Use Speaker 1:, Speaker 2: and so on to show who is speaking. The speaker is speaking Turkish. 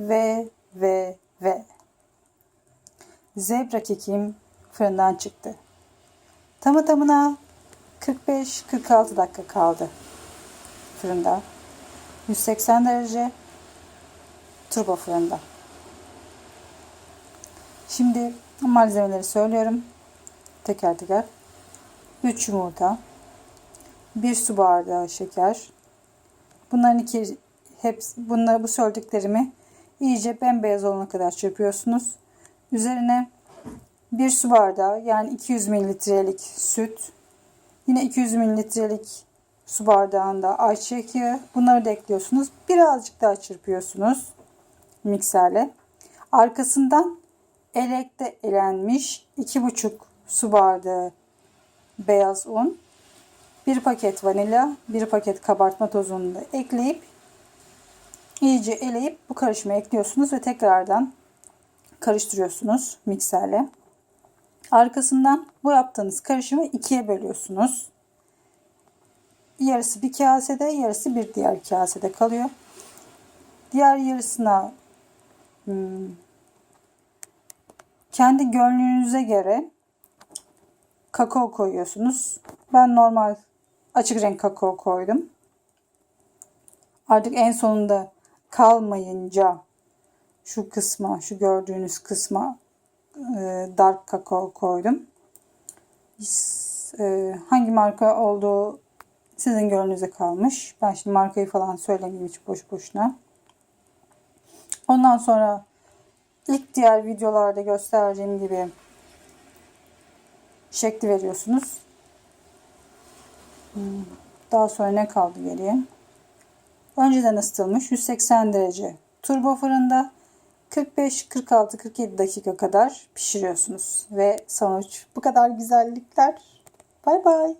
Speaker 1: ve ve ve zebra kekim fırından çıktı. Tamı tamına 45-46 dakika kaldı fırında. 180 derece turbo fırında. Şimdi malzemeleri söylüyorum. Teker teker. 3 yumurta. 1 su bardağı şeker. Bunların iki hepsi bunları bu söylediklerimi iyice bembeyaz olana kadar çırpıyorsunuz. Üzerine 1 su bardağı yani 200 mililitrelik süt. Yine 200 mililitrelik su bardağında ayçiçek yağı. Bunları da ekliyorsunuz. Birazcık daha çırpıyorsunuz mikserle. Arkasından elekte elenmiş 2,5 su bardağı beyaz un, bir paket vanilya, bir paket kabartma tozunu da ekleyip iyice eleyip bu karışımı ekliyorsunuz ve tekrardan karıştırıyorsunuz mikserle. Arkasından bu yaptığınız karışımı ikiye bölüyorsunuz. Yarısı bir kasede, yarısı bir diğer kasede kalıyor. Diğer yarısına hmm, kendi gönlünüze göre kakao koyuyorsunuz. Ben normal açık renk kakao koydum. Artık en sonunda kalmayınca şu kısma, şu gördüğünüz kısma e, dark kakao koydum. E, hangi marka olduğu sizin gönlünüze kalmış. Ben şimdi markayı falan söylemeyeyim hiç boş boşuna. Ondan sonra ilk diğer videolarda gösterdiğim gibi şekli veriyorsunuz. Hmm, Daha sonra ne kaldı geriye? Önceden ısıtılmış 180 derece turbo fırında 45, 46, 47 dakika kadar pişiriyorsunuz. Ve sonuç bu kadar güzellikler. Bay bay.